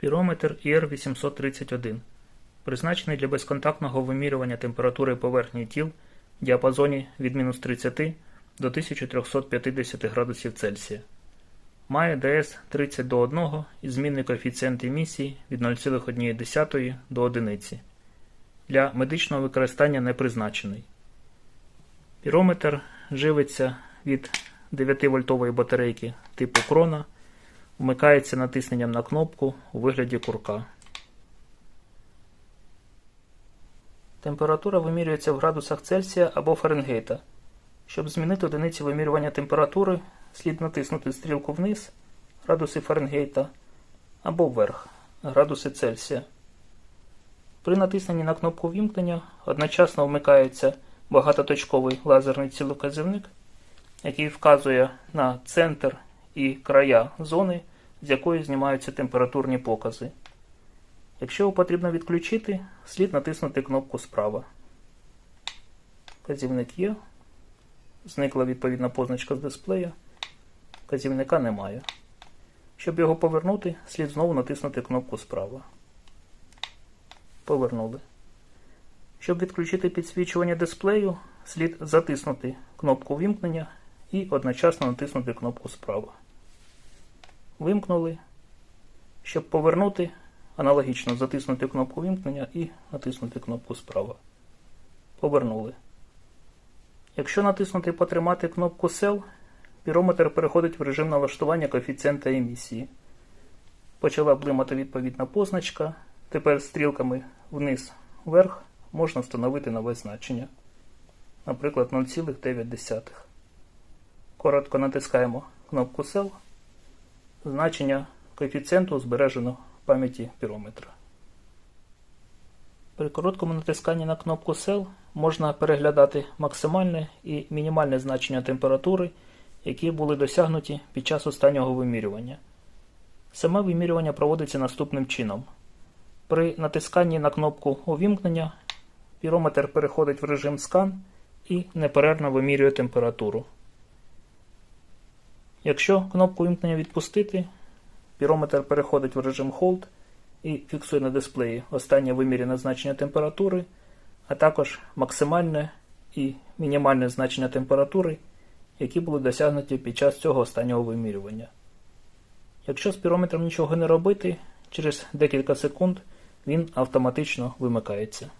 Пірометр IR-831 призначений для безконтактного вимірювання температури поверхні тіл в діапазоні від мінус 30 до 1350 градусів Цельсія. Має ДС 30 до 1 і змінний коефіцієнт емісії від 0,1 до 1. Для медичного використання не призначений. Пірометр живиться від 9-вольтової батарейки типу крона, вмикається натисненням на кнопку у вигляді курка. Температура вимірюється в градусах Цельсія або Фаренгейта. Щоб змінити одиниці вимірювання температури, слід натиснути стрілку вниз градуси Фаренгейта або вверх градуси Цельсія. При натисненні на кнопку вімкнення одночасно вмикається багатоточковий лазерний цілоказівник, який вказує на центр і края зони, з якої знімаються температурні покази. Якщо його потрібно відключити, слід натиснути кнопку справа. Вказівник є. Зникла відповідна позначка з дисплея. Вказівника немає. Щоб його повернути, слід знову натиснути кнопку справа. Повернули. Щоб відключити підсвічування дисплею, слід затиснути кнопку вимкнення і одночасно натиснути кнопку справа. Вимкнули. Щоб повернути, аналогічно затиснути кнопку вимкнення і натиснути кнопку справа. Повернули. Якщо натиснути потримати кнопку Cell, пірометр переходить в режим налаштування коефіцієнта емісії. Почала блимати відповідна позначка. Тепер стрілками вниз вверх можна встановити нове значення. Наприклад, 0,9. Коротко натискаємо кнопку Cell. Значення коефіцієнту збережено в пам'яті пірометра. При короткому натисканні на кнопку Cell можна переглядати максимальне і мінімальне значення температури, які були досягнуті під час останнього вимірювання. Саме вимірювання проводиться наступним чином. При натисканні на кнопку увімкнення пірометр переходить в режим скан і неперервно вимірює температуру. Якщо кнопку вимкнення відпустити, пірометр переходить в режим Hold і фіксує на дисплеї останнє вимірене значення температури, а також максимальне і мінімальне значення температури, які були досягнуті під час цього останнього вимірювання. Якщо з пірометром нічого не робити, через декілька секунд він автоматично вимикається.